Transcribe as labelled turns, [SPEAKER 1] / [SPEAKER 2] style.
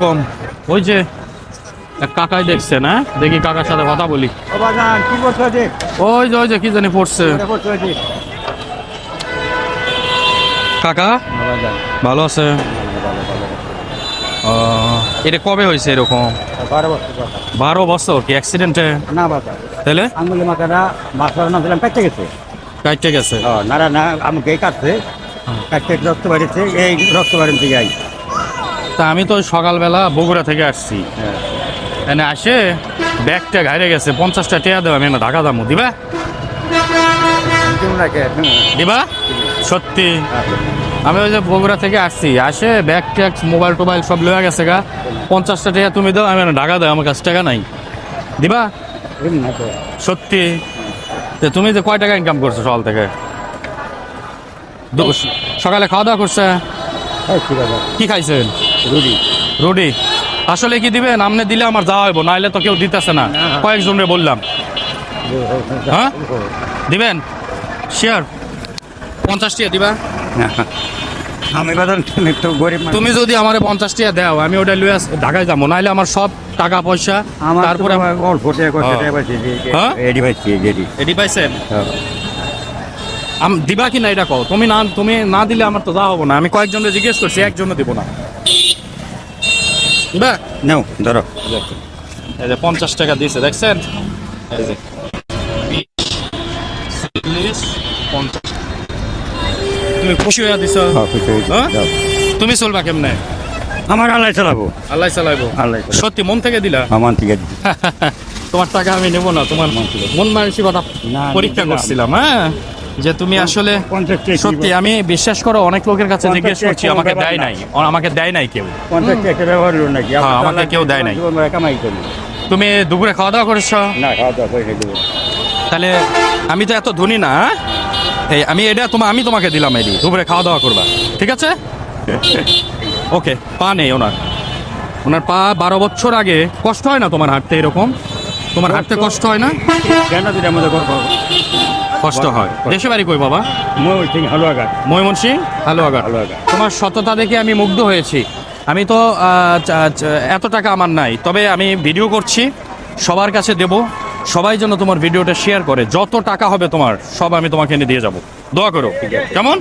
[SPEAKER 1] কম। ওই যে কাকাই দেখছে না দেখি কাকার সাথে কথা বলি। ওই যে ওই যে কি জানি পড়ছে। কাকা? ভালো আছে? এটা কবে হয়েছে এরকম?
[SPEAKER 2] বারো বছর
[SPEAKER 1] কি অ্যাক্সিডেন্টে
[SPEAKER 2] না বাজান।
[SPEAKER 1] তাহলে?
[SPEAKER 2] আঙ্গুলি মাথাটা মাথার নাম দিলাম কাটতে গেছে।
[SPEAKER 1] কাটতে গেছে।
[SPEAKER 2] নারা না আমাকে কাটছে। কাটতে রক্ত বাড়িছে এই রক্ত থেকে আই
[SPEAKER 1] তা আমি তো সকালবেলা বগুড়া থেকে আসছি। এনে আসে ব্যাগটা ঘাইরে গেছে পঞ্চাশটা টেয়া দেবো আমি না ঢাকা দামু দিবা? দিবা? সত্যি। আমি ওই যে বগুড়া থেকে আসছি আসে ব্যাগ ট্যাগ মোবাইল টোবাইল সব লয়ে গেছে গা। পঞ্চাশটা টাকা তুমি দাও আমি ঢাকা দাও আমার কাছে টাকা নাই। দিবা? সত্যি। তো তুমি যে কয় টাকা ইনকাম করছ সকাল থেকে? সকালে খাওয়া দাওয়া করছে? কি খাইছেন?
[SPEAKER 2] রুডি
[SPEAKER 1] রুটি। আসলে কি দিবেন? আমনে দিলে আমার যাওয়া হইব নাইলে তো কেউ দিতেছে না।
[SPEAKER 2] না।
[SPEAKER 1] কয়েকজনরে বললাম। হ্যাঁ? দিবেন? শেয়ার পঞ্চাশ টাকা দিবা?
[SPEAKER 2] আমি বাজান গরিব
[SPEAKER 1] তুমি যদি আমার পঞ্চাশ টাকা দাও আমি ওটা লুয়ে ঢাকায় যাব নাইলে আমার সব টাকা পয়সা তারপরে হ্যাঁ। হ্যাঁ?
[SPEAKER 2] এডি
[SPEAKER 1] পাইছেন? দিবা কি না এটা কও? তুমি না তুমি না দিলে আমার তো যা হব না। আমি কয়েকজনকে জিজ্ঞেস করছি একজনও দিব না। দিবা
[SPEAKER 2] নাও ধরো।
[SPEAKER 1] এই যে পঞ্চাশ টাকা দিয়েছে দেখছেন? এই যে। চল্লিশ, পঞ্চাশ। তুমি খুশি হয়ে দিছ।
[SPEAKER 2] হ্যাঁ।
[SPEAKER 1] হ্যাঁ? তুমি চলবা কেমনে?
[SPEAKER 2] আমার আল্লাহ চালাবো।
[SPEAKER 1] আল্লাহ চালাইবো?
[SPEAKER 2] আল্লাহ
[SPEAKER 1] সত্যি মন থেকে দিলা?
[SPEAKER 2] আমার ঠিক আছে
[SPEAKER 1] তোমার টাকা আমি নেব না তোমার মন মানসিকতা
[SPEAKER 2] না,
[SPEAKER 1] পরীক্ষা করছিলাম হ্যাঁ? যে তুমি আসলে সত্যি আমি বিশ্বাস করো অনেক লোকের কাছে জিজ্ঞেস করছি আমাকে দেয় নাই। আমাকে দেয় নাই কেউ। হ্যাঁ, আমাকে কেউ দেয় নাই। তুমি দুপুরে খাওয়া দাওয়া করেছ তাহলে আমি তো এত ধনী না হ্যাঁ? এই আমি এটা তোমার আমি তোমাকে দিলাম এডি। দুপুরে খাওয়া দাওয়া করবা। ঠিক আছে? ওকে পা নেই ওনার। ওনার পা বারো বছর আগে কষ্ট হয় না তোমার হাঁটতে এরকম? তোমার হাঁটতে কষ্ট হয় না?
[SPEAKER 2] কেন আমাদের
[SPEAKER 1] কষ্ট হয়। দেশে বাড়ি কই বাবা?
[SPEAKER 2] ময়মন সিং
[SPEAKER 1] ময়মনসি হ্যালো আগার
[SPEAKER 2] হালুয়া গাছ
[SPEAKER 1] তোমার সততা দেখে আমি মুগ্ধ হয়েছি। আমি তো এত টাকা আমার নাই। তবে আমি ভিডিও করছি সবার কাছে দেব। সবাই যেন তোমার ভিডিওটা শেয়ার করে। যত টাকা হবে তোমার সব আমি তোমাকে এনে দিয়ে যাব। দোয়া করো। কেমন?